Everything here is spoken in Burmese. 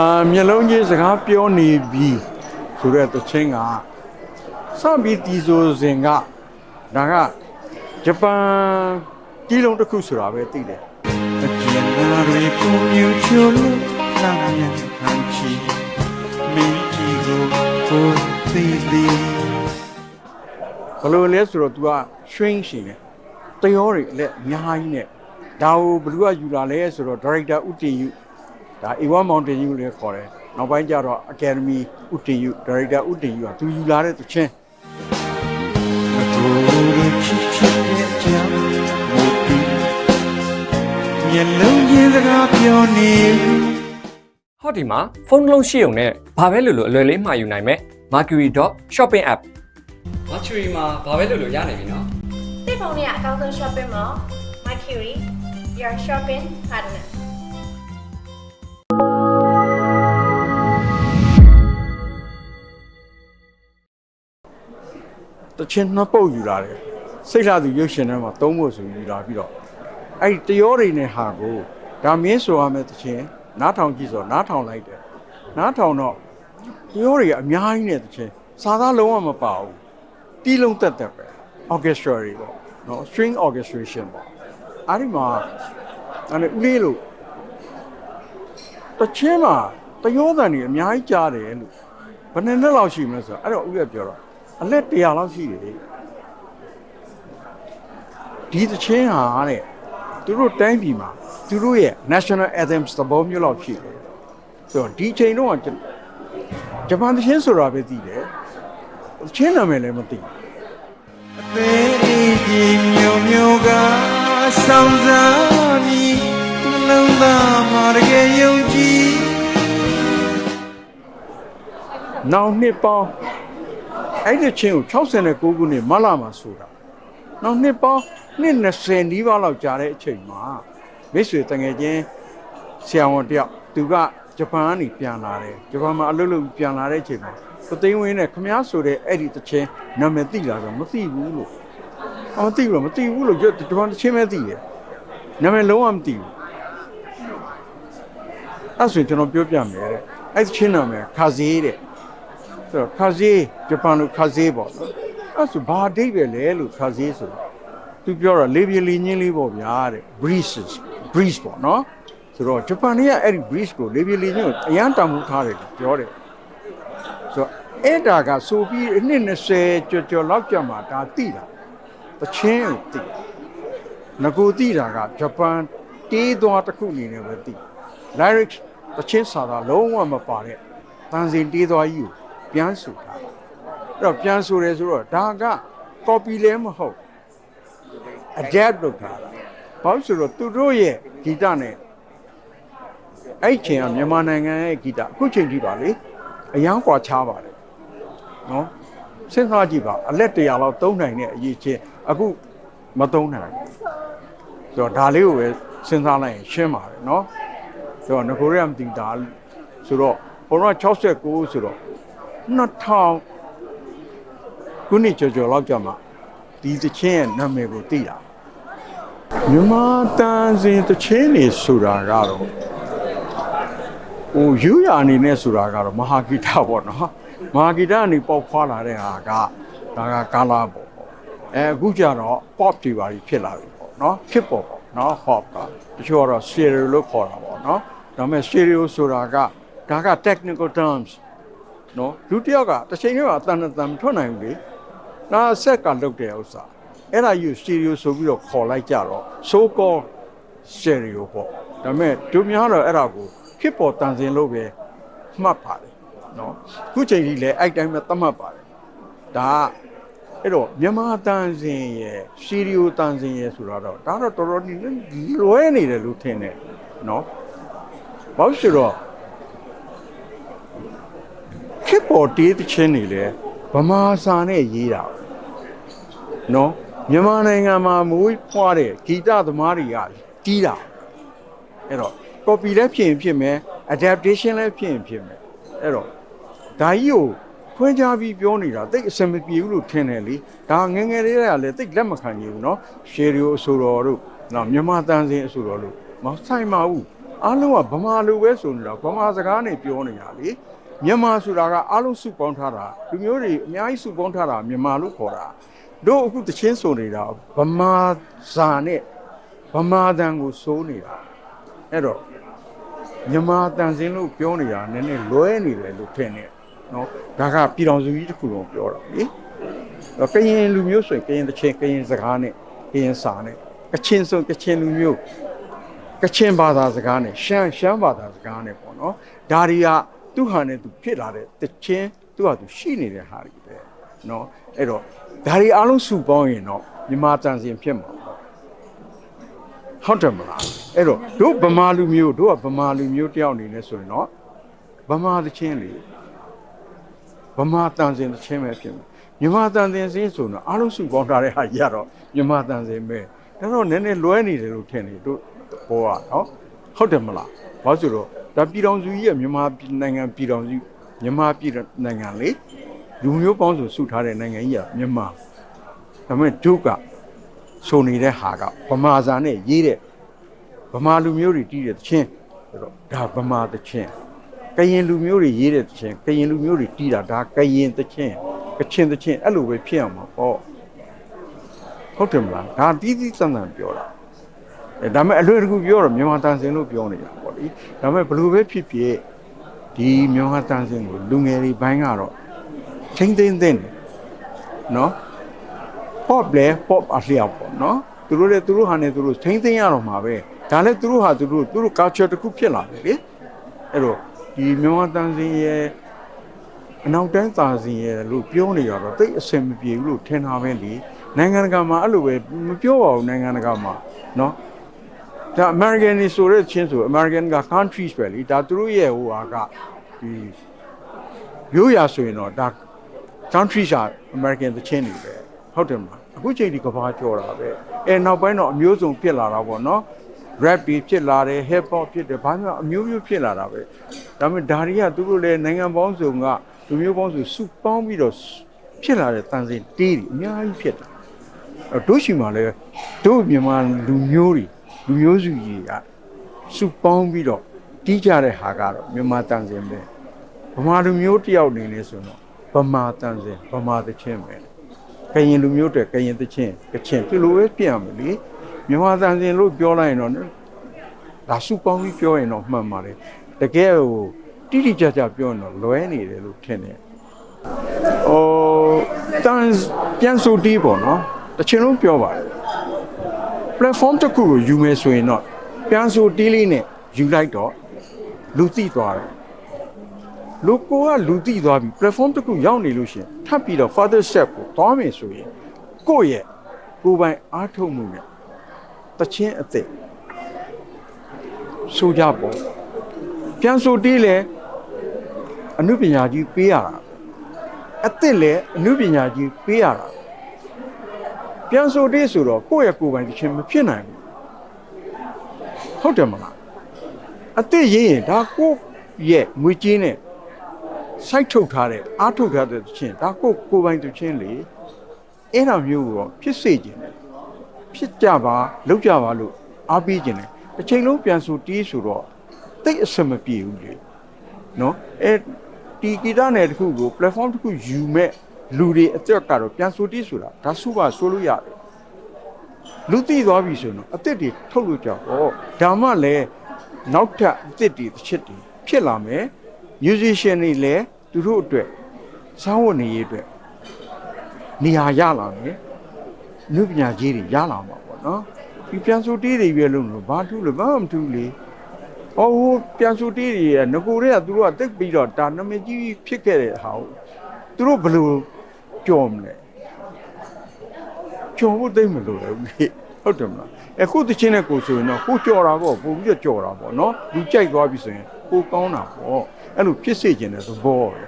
အာမျက်လုံးကြီးစကားပြောနေပြီဆိုတဲ့သချင်းကစပြီးတီဆိုစဉ်ကဒါကဂျပန်တီးလုံးတစ်ခုဆိုတာပဲသိတယ်အကျဉ်းသားတွေကိုမြူချိုလို့လာမြန်ဟန်ချီမင်းကြီးကိုကိုသိသည်ဘယ်လိုလဲဆိုတော့ तू ကရွှင်းရှင်တယ်တရောတွေအလက်အများကြီးနဲ့ဒါကိုဘယ်သူကယူလာလဲဆိုတော့ director ဦးတင်ယူ ဒါ A1 Mountain U လည်းခေါ်တယ်။နောက်ပိုင်းကျတော့ Academy ဥတင် U Director ဥတင် U ကသူယူလာတဲ့သချင်းမတူတဲ့ချစ်ချစ်ရဲ့ကြောင်မူတီမျက်လုံးချင်းစကားပြောနေဟောဒီမှာဖုန်းတစ်လုံးရှိုံနဲ့ဘာပဲလို့လို့အလွယ်လေးမှာယူနိုင်မယ် Mercury Dot Shopping App Mercury မှာဘာပဲလို့လို့ရနိုင်ပြီနော်တိဖုန်းနဲ့အကောင်းဆုံး shopping mall Mercury your shopping partner တချင်းနှစ်ပုတ်ယူလာတယ်။စိတ်လာသူရုပ်ရှင်ထဲမှာသုံးဖို့ဆိုယူလာပြီးတော့အဲ့ဒီတရောတွေနဲ့ဟာကိုဒါမင်းဆိုရမယ်တချင်းနားထောင်ကြည့်ဆိုနားထောင်လိုက်တယ်။နားထောင်တော့တရောတွေကအများကြီးနဲ့တချင်းစာသားလုံးဝမပါဘူး။တီးလုံးတက်တက်ပဲ orchestra တွေပေါ့နော် string orchestration ပေါ့အဲ့ဒီမှာအဲ့ဦးလေးလို့တချင်းမှာတရောတန်တွေအများကြီးကြားတယ်လို့ဘယ်နှစ်နှစ်လောက်ရှိမလဲဆိုတော့အဲ့တော့ဦးရပြောတော့ အလက်100လောက်ရှိတယ်ဒီတချင်းဟာတဲ့သူတို့တိုင်းပြည်မှာသူတို့ရဲ့ national anthems သဘောမျိုးလောက်ရှိတယ်ဆိုတော့ဒီချိန်တော့ကျွန်ဂျပန်တချင်းဆိုတာပဲသိတယ်တချင်းနာမည်လည်းမသိဘူးအသေးကြီးမျိုးမျိုးကစောင်းစားပြီးနှလုံးသားမှာတကယ်ယုံကြည်နောက်နှစ်ပေါင်း အဲ့ဒီချင်းကို69ခုနှစ်မလာမှာဆိုတာနောက်နှစ်ပေါင်းနှစ်20နီးပါးလောက်ကြာတဲ့အချိန်မှာမိတ်ဆွေတငယ်ချင်းဆရာဝန်တယောက်သူကဂျပန်ကနေပြန်လာတယ်ဂျပန်မှာအလုပ်လုပ်ပြန်လာတဲ့အချိန်မှာသသိန်းဝင်းနဲ့ခမားဆိုတဲ့အဲ့ဒီတချင်းနာမည်သိလာဆိုမသိဘူးလို့။အော်မသိဘူးလို့မသိဘူးလို့ကျတမန်ချင်းပဲသိတယ်။နာမည်လုံးဝမသိဘူး။အဲ့ဆိုရင်ကျွန်တော်ပြောပြမယ်တဲ့။အဲ့ဒီချင်းနာမည်ခါဇေးတဲ့။ ဆိုတော့ခါဇေးဂျပန်လိုခါဇေးပေါ့နော်။အဲ့ဆိုဘာအဓိပ္ပာယ်လဲလို့ခါဇေးဆိုတော့သူပြောတာလေပြေလီညင်းလေးပေါ့ဗျာတဲ့။ breezes breeze ပေါ့နော်။ဆိုတော့ဂျပန်တွေကအဲ့ဒီ breeze ကိုလေပြေလီညင်းကိုအရန်တောင်မှုထားတယ်လို့ပြောတယ်။ဆိုတော့အဲ့ဒါကဆိုပြီးအနှစ်20ကျော်ကျော်လောက်ကြာမှဒါသိတာ။တချင်းကိုသိငကိုသိတာကဂျပန်တေးသွားတစ်ခုအနေနဲ့ပဲသိ lyrics တချင်းစာသားလုံးဝမပါတဲ့တန်စင်တေးသွားကြီးကို ပြန်ဆိုထားအဲ့တော့ပြန်ဆိုတယ်ဆိုတော့ဒါက copy လည်းမဟုတ် adapt လုပ်ထားတာဘာလို့ဆိုတော့သူတို့ရဲ့ဂီတနဲ့အဲ့ချိန်ကမြန်မာနိုင်ငံရဲ့ဂီတအခုချိန်ကြည့်ပါလေအယံကွာခြားပါတယ်နော်စဉ်းစားကြည့်ပါအလက်တရာလောက်သုံးနိုင်တဲ့အရေးချင်းအခုမသုံးနိုင်ဆိုတော့ဒါလေးကိုပဲစဉ်းစားလိုက်ရင်ရှင်းပါတယ်နော်ဆိုတော့ငကိုရဲမသိတာဆိုတော့ဘုံတော့69ဆိုတော့ 2000ခုနှစ်ကျော်ကျော်လောက်ကြာမှဒီတချင်းရဲ့နာမည်ကိုသိတာမြန်မာတန်စင်တချင်းနေဆိုတာကတော့ဟိုယူရအနေနဲ့ဆိုတာကတော့မဟာဂီတပေါ့နော်မဟာဂီတကနေပေါက်ဖွာလာတဲ့ဟာကဒါကကာလာပေါ့ပေါ့အဲအခုကျတော့ pop တွေပါဖြစ်လာပြီပေါ့နော် hip hop ပေါ့နော် hop ကတချို့ကတော့ stereo လို့ခေါ်တာပေါ့နော်ဒါပေမဲ့ stereo ဆိုတာကဒါက technical terms နော်လူတစ်ယောက်ကတစ်ချိန်တည်းမှာအတန်အတန်မထွက်နိုင်ဘူးလေဒါဆက်ကလုတ်တဲ့ဥစ္စာအဲ့ဒါယူ stereo ဆိုပြီးတော့ခေါ်လိုက်ကြတော့ so called stereo ပေါ့ဒါပေမဲ့တို့များတော့အဲ့ဒါကို hip hop တန်စင်လို့ပဲမှတ်ပါတယ်နော်ခုချိန်ကြီးလည်းအဲ့တိုင်းပဲသတ်မှတ်ပါတယ်ဒါကအဲ့တော့မြန်မာတန်စင်ရဲ့ stereo တန်စင်ရဲ့ဆိုတာတော့ဒါတော့တော်တော်ဒီလွဲနေတယ်လို့ထင်တယ်နော်ဘာလို့ဆိုတော့ ခေတ် ပေါ်တေးသချင်းတွေလည်းဗမာစာနဲ့ရေးတာနော်မြန်မာနိုင်ငံမှာမွေးဖွားတဲ့ဂီတသမားတွေကတီးတာအဲ့တော့ copy လည်းဖြစ်ရင်ဖြစ်မယ် adaptation လည်းဖြစ်ရင်ဖြစ်မယ်အဲ့တော့ဒါကြီးကိုဖွင့်ကြပြီးပြောနေတာတိတ်အဆင်မပြေဘူးလို့ထင်တယ်လေဒါငယ်ငယ်လေးတွေကလည်းတိတ်လက်မခံနိုင်ဘူးနော်ရှယ်ရီယိုအဆိုတော်တို့နော်မြန်မာတန်စင်အဆိုတော်တို့မဆိုင်ပါဘူးအားလုံးကဗမာလိုပဲဆိုနေတာဗမာစကားနဲ့ပြောနေတာလေ မြန်မာဆိုတာကအားလုံးစုပေါင်းထားတာလူမျိုးတွေအများကြီးစုပေါင်းထားတာမြန်မာလို့ခေါ်တာတို့အခုတချင်းဆိုနေတာဗမာစာနဲ့ဗမာတန်ကိုစိုးနေတာအဲ့တော့မြန်မာတန်စင်းလို့ပြောနေတာနည်းနည်းလွဲနေတယ်လို့ထင်တယ်နော်ဒါကပြည်တော်စုကြီးတစ်ခုလုံးပြောတာလေကရင်လူမျိုးဆိုရင်ကရင်တစ်ချင်းကရင်စကားနဲ့ကရင်စာနဲ့ကချင်ဆိုကချင်လူမျိုးကချင်ဘာသာစကားနဲ့ရှမ်းရှမ်းဘာသာစကားနဲ့ပေါ့နော်ဒါတွေက သူ့ဟာနဲ့သူဖြစ်လာတဲ့တချင်းသူ့ဟာသူရှိနေတဲ့ဟာတွေပဲเนาะအဲ့တော့ဒါတွေအားလုံးစုပေါင်းရင်တော့မြန်မာတန်စင်ဖြစ်မှာပေါ့ဟုတ်တယ်မလားအဲ့တော့တို့ဗမာလူမျိုးတို့ကဗမာလူမျိုးတယောက်အနေနဲ့ဆိုရင်တော့ဗမာတချင်းလေ ဗမာတန်စင်တစ်ချင်းပဲဖြစ်မယ်မြန်မာတန်စင်စင်းဆိုတော့အားလုံးစုပေါင်းထားတဲ့ဟာကြီးကတော့မြန်မာတန်စင်ပဲဒါတော့နည်းနည်းလွဲနေတယ်လို့ထင်နေတို့ဘောကနော်ဟုတ်တယ်မလားဘာလို့ဆိုတော့ ဒါပြည်တော်စုကြီးရဲ့မြန်မာပြည်နိုင်ငံပြည်တော်စုမြန်မာပြည်နိုင်ငံလေလူမျိုးပေါင်းစုစုထားတဲ့နိုင်ငံကြီးကမြန်မာဒါပေမဲ့ဒုကဆိုနေတဲ့ဟာကဗမာစာနဲ့ရေးတဲ့ဗမာလူမျိုးတွေတီးတဲ့တချင်းဆိုတော့ဒါဗမာတချင်းကရင်လူမျိုးတွေရေးတဲ့တခြင်းကရင်လူမျိုးတွေတီးတာဒါကရင်တခြင်းကချင်တခြင်းအဲ့လိုပဲဖြစ်အောင်ပါပေါ့ဟုတ်တယ်မလားဒါတီးတီးစမ်းစမ်းပြောတာအဲ ဒါမဲ့အလွယ်တကူပြောတော့မြန်မာတန်စင်လို့ပြောနေတာပေါ့လေဒါမဲ့ဘယ်လိုပဲဖြစ်ဖြစ်ဒီမြန်မာတန်စင်ကိုလူငယ်တွေဘိုင်းကတော့ချင်းသိမ့်သိမ့်တယ်နော် pop လဲ pop အလျောက်ပေါ့နော်သူတို့လည်းသူတို့ဟာနဲ့သူတို့ချင်းသိမ့်ရတော့မှာပဲဒါလည်းသူတို့ဟာသူတို့သူတို့ culture တစ်ခုဖြစ်လာတယ်လေ အဲ့တော့ဒီမြန်မာတန်စင်ရဲ့အနောက်တိုင်းသာစင်ရဲ့လို့ပြောနေရတော့တိတ်အဆင်မပြေဘူးလို့ထင်တာပဲလေနိုင်ငံတကာမှာအဲ့လိုပဲမပြောပါဘူးနိုင်ငံတကာမှာเนาะ ဒါ American နေဆိုတဲ့ချင်းဆို American က countries ပဲလေဒါသူတို့ရဲ့ဟိုဟာကဒီရိုးရာဆိုရင်တော့ဒါ countries က American သချင်းတွေပဲဟုတ်တယ်မလားအခုချိန်ဒီကဘာကြော်တာပဲအဲနောက်ပိုင်းတော့အမျိုးစုံဖြစ်လာတာပေါ့နော် rap တွေဖြစ်လာတယ် hip hop ဖြစ်တယ်ဘာမှအမျိုးမျိုးဖြစ်လာတာပဲဒါပေမဲ့ဒါတွေကသူတို့လည်းနိုင်ငံပေါင်းစုံကလူမျိုးပေါင်းစုစုပေါင်းပြီးတော့ဖြစ်လာတဲ့တန်စင်တေးတွေအများကြီးဖြစ်တာအဲ့တို့ရှိမှလည်းတို့မြန်မာလူမျိုးတွေ လူမျိုးစုကြီးကစုပေါင်းပြီးတော့တီးကြတဲ့ဟာကတော့မြန်မာတန်စင်ပဲဗမာလူမျိုးတယောက်အနေနဲ့ဆိုတော့ဗမာတန်စင်ဗမာသချင်းပဲကရင်လူမျိုးတွေကရင်သချင်းကချင်ဒီလိုပဲပြရမယ်လေမြန်မာတန်စင်လို့ပြောလိုက်ရင်တော့ဒါစုပေါင်းပြီးပြောရင်တော့မှန်ပါတယ်တကယ်ဟိုတိတိကျကျပြောရင်တော့လွဲနေတယ်လို့ထင်တယ်ဟိုတန်ပြန်ဆိုတီးပေါ့နော်တချင်လုံးပြောပါတယ် platform တစ်ခုကိုယူမယ်ဆိုရင်တော့ပြန်ဆိုတီးလေးနဲ့ယူလိုက်တော့လူသိသွားတယ်လူကိုကလူသိသွားပြီ platform တစ်ခုရောက်နေလို့ရှရင်ထပ်ပြီးတော့ further step ကိုသွားမယ်ဆိုရင်ကိုယ့်ရဲ့ကိုယ်ပိုင်အားထုတ်မှုနဲ့တချင်းအစ်စ်ဆိုကြပေါ့ပြန်ဆိုတီးလဲအနုပညာကြီးပေးရတာအစ်စ်လဲအနုပညာကြီးပေးရတာ ပြန်ဆိုတီးဆိုတော့ကိုယ့်ရဲ့ကိုယ်ပိုင်တချင်းမဖြစ်နိုင်ဘူးဟုတ်တယ်မလားအစ်စ်ရေးရင်ဒါကိုယ့်ရဲ့ငွေကြေးနဲ့စိုက်ထုတ်ထားတဲ့အားထုတ်ထားတဲ့တချင်းဒါကိုယ့်ကိုယ်ပိုင်တချင်းလေအဲ့ဒါမျိုးကိုတော့ဖြစ်စေခြင်းတယ်ဖြစ်ကြပါလောက်ကြပါလို့အားပေးခြင်းတယ်တစ်ချိန်လုံးပြန်ဆိုတီးဆိုတော့တိတ်အဆင်မပြေဘူးလေနော်အဲဒီဂီတနယ်တစ်ခုကို platform တစ်ခုယူမဲ့ လူတွေအသက်ကတော့ပြန်ဆိုတီးဆိုတာဒါစုပါဆိုလို့ရတယ်လူသိသွားပြီဆိုရင်တော့အသက်တွေထုတ်လို့ကြောက်တော့ဒါမှလည်းနောက်ထပ်အသက်တွေတစ်ချက်တွေဖြစ်လာမယ် musician တွေလည်းသူတို့အတွက်စောင်းဝတ်နေရေးအတွက်နေရာရလာမယ်လူပညာကြီးတွေရလာမှာပေါ့နော်ဒီပြန်ဆိုတေးတွေပဲလို့လို့ဘာထူးလဲဘာမှမထူးလေဟောဟိုပြန်ဆိုတေးတွေကငကိုတွေကသူတို့ကတိတ်ပြီးတော့ဒါနမည်ကြီးဖြစ်ခဲ့တဲ့ဟာကိုသူတို့ဘယ်လို ကြော်မလဲကြော်ဖို့တိတ်မလို့လေဟုတ်တယ်မလားအခုတချင်းနဲ့ကိုဆိုရင်တော့ကိုကြော်တာပေါ့ပို့ပြီးတော့ကြော်တာပေါ့နော်လူကြိုက်သွားပြီဆိုရင်ကိုကောင်းတာပေါ့အဲ့လိုဖြစ်စေခြင်းတဲ့သဘောပဲ